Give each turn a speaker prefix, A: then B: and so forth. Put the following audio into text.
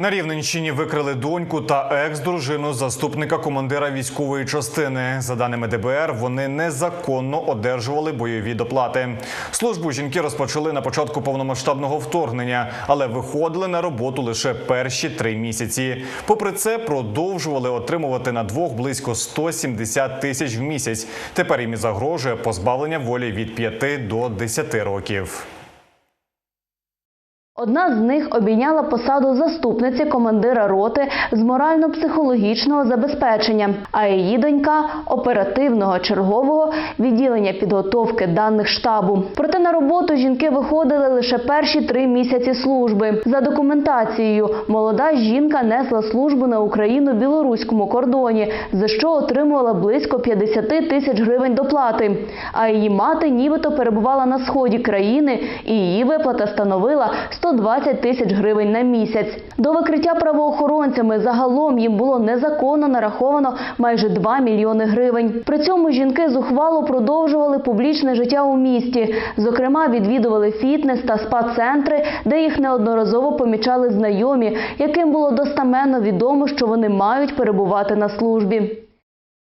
A: На Рівненщині викрили доньку та екс-дружину заступника командира військової частини. За даними ДБР, вони незаконно одержували бойові доплати. Службу жінки розпочали на початку повномасштабного вторгнення, але виходили на роботу лише перші три місяці. Попри це, продовжували отримувати на двох близько 170 тисяч в місяць. Тепер їм і загрожує позбавлення волі від 5 до 10 років.
B: Одна з них обійняла посаду заступниці командира роти з морально-психологічного забезпечення, а її донька оперативного чергового відділення підготовки даних штабу. Проте на роботу жінки виходили лише перші три місяці служби. За документацією, молода жінка несла службу на Україну-білоруському кордоні, за що отримувала близько 50 тисяч гривень доплати. А її мати нібито перебувала на сході країни, і її виплата становила 120 тисяч гривень на місяць. До викриття правоохоронцями загалом їм було незаконно нараховано майже 2 мільйони гривень. При цьому жінки зухвало продовжували публічне життя у місті. Зокрема, відвідували фітнес та спа-центри, де їх неодноразово помічали знайомі, яким було достаменно відомо, що вони мають перебувати на службі.